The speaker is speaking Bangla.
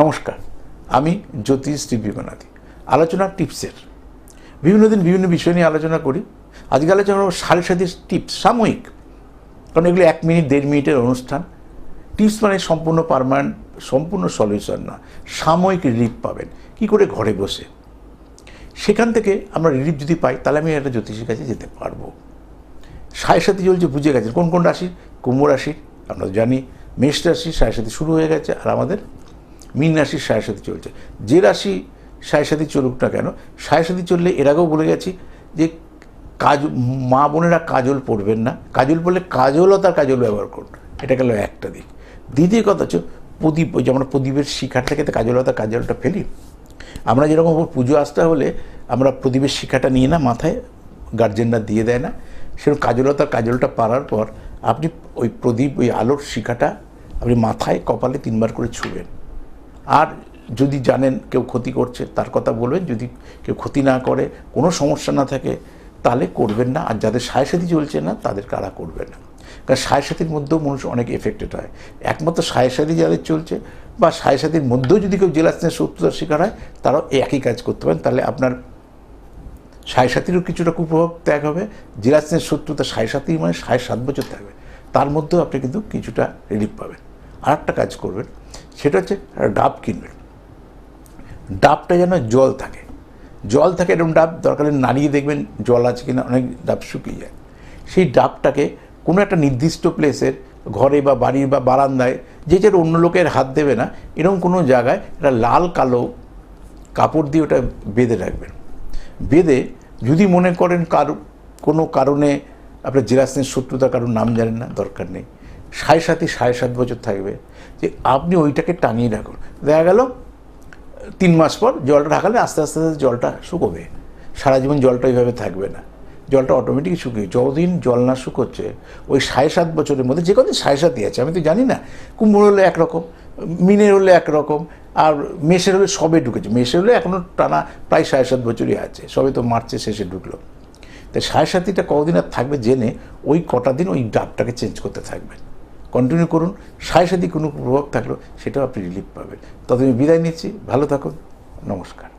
নমস্কার, আমি জ্যোতিষ দিব্যনাথী আলোচনা টিপসের। বিভিন্ন দিন বিভিন্ন বিষয় নিয়ে আলোচনা করি। আজকে আলোচনা সাড়ে সাথে টিপস, সাময়িক। কারণ এগুলো এক মিনিট, দেড় মিনিটের অনুষ্ঠান। টিপস মানে সম্পূর্ণ পারমানেন্ট, সম্পূর্ণ সলিউশন না, সাময়িক রিলিফ পাবেন। কি করে ঘরে বসে? সেখান থেকে আমরা রিলিফ যদি পাই, তাহলে আমি একটা জ্যোতিষীর কাছে যেতে পারব। সাড়ে সাথে চলছে, বুঝে গেছেন। কোন কোন রাশি কুম্ভ রাশি আমরা জানি, মেষ রাশি সাড়ে সাথে শুরু হয়ে গেছে, আর আমাদের মীন রাশির সাড়ে সাথে চলছে। যে রাশি সাড়ে সাথে চলুক না কেন সাড়ে সাথে চললে এর আগেও বলে গেছি যে কাজ, মা বোনেরা কাজল পড়বেন না। কাজল পড়লে কাজলতার কাজল ব্যবহার করুন। এটা গেল একটা দিক। দ্বিতীয় কথা হচ্ছে প্রদীপ, ওই যে আমরা প্রদীপের শিখার থেকে তো কাজলতার কাজলটা ফেলি। আমরা যেরকম পুজো আসতে হলে আমরা প্রদীপের শিখাটা নিয়ে না মাথায় গার্জেনরা দিয়ে দেয় না। সেরকম কাজলতার কাজলটা পারার পর আপনি ওই প্রদীপ, ওই আলোর শিখাটা আপনি মাথায়, কপালে তিনবার করে ছুবেন। আর যদি জানেন কেউ ক্ষতি করছে, তার কথা বলবেন। যদি কেউ ক্ষতি না করে, কোনো সমস্যা না থাকে, তাহলে করবেন না। আর যাদের সাথী চলছে না, তাদের কারা করবেন না? কারণ সাথীর মধ্যেও মানুষ অনেক এফেক্টেড হয়। একমাত্র সাথী যাদের চলছে বা সাথীর মধ্যেও যদি কেউ জেলাস্নের শত্রুতার শিকার হয়, তারাও একই কাজ করতে পারেন। তাহলে আপনার সাড়ে সাথীরও কিছুটা কুপ্রভাব ত্যাগ হবে। জেলাস্নের শত্রুতা সাড়ে সাথী মানে সাড়ে সাত বছর থাকবে তার মধ্যেও আপনি কিন্তু কিছুটা রিলিফ পাবেন। আর একটা কাজ করবেন। সেটা হচ্ছে একটা ডাব কিনবেন ডাবটা যেন জল থাকে। জল থাকে, এরকম ডাব দরকার নাড়িয়ে দেখবেন জল আছে কিনা, অনেক ডাব শুকিয়ে যায়। সেই ডাবটাকে কোনো একটা নির্দিষ্ট প্লেসের ঘরে বা বাড়ির বা বারান্দায় যে যার অন্য লোকের হাত দেবে না, এরকম কোনো জায়গায় একটা লাল, কালো কাপড় দিয়ে ওটা বেঁধে রাখবেন। বেঁধে যদি মনে করেন কারও, কোনো কারণে আপনার জেরাসনের শত্রুতা কারোর নাম জানেন না, দরকার নেই। সাড়ে সাতই সাড়ে সাত বছর থাকবে যে আপনি ওইটাকে টাঙিয়ে রাখুন। দেখা গেল, তিন মাস পর জলটা ঢাকালে আস্তে আস্তে আস্তে জলটা শুকোবে। সারা জীবন জলটা ওইভাবে থাকবে না। জলটা অটোমেটিক শুকিয়ে যতদিন জল না শুকোচ্ছে, ওই সাড়ে সাত বছরের মধ্যে যে কদিন সাড়ে সাতই আছে। আমি তো জানি না কুম্ভ হলে একরকম, মিনের হলে একরকম, আর মেষের হলে সবে ঢুকেছে। মেষের হলে এখনও টানা প্রায় সাড়ে সাত বছরই আছে। সবে তো মার্চের শেষে ঢুকলো। তাই সাড়ে সাতিটা কতদিন আর থাকবে জেনে ওই কটা দিন ওই ডাবটাকে চেঞ্জ করতে থাকবেন কন্টিনিউ করুন। সাথে কোনো প্রভাব থাকল সেটাও আপনি রিলিফ পাবেন। ততদিন বিদায় নিচ্ছি। ভালো থাকুন। নমস্কার।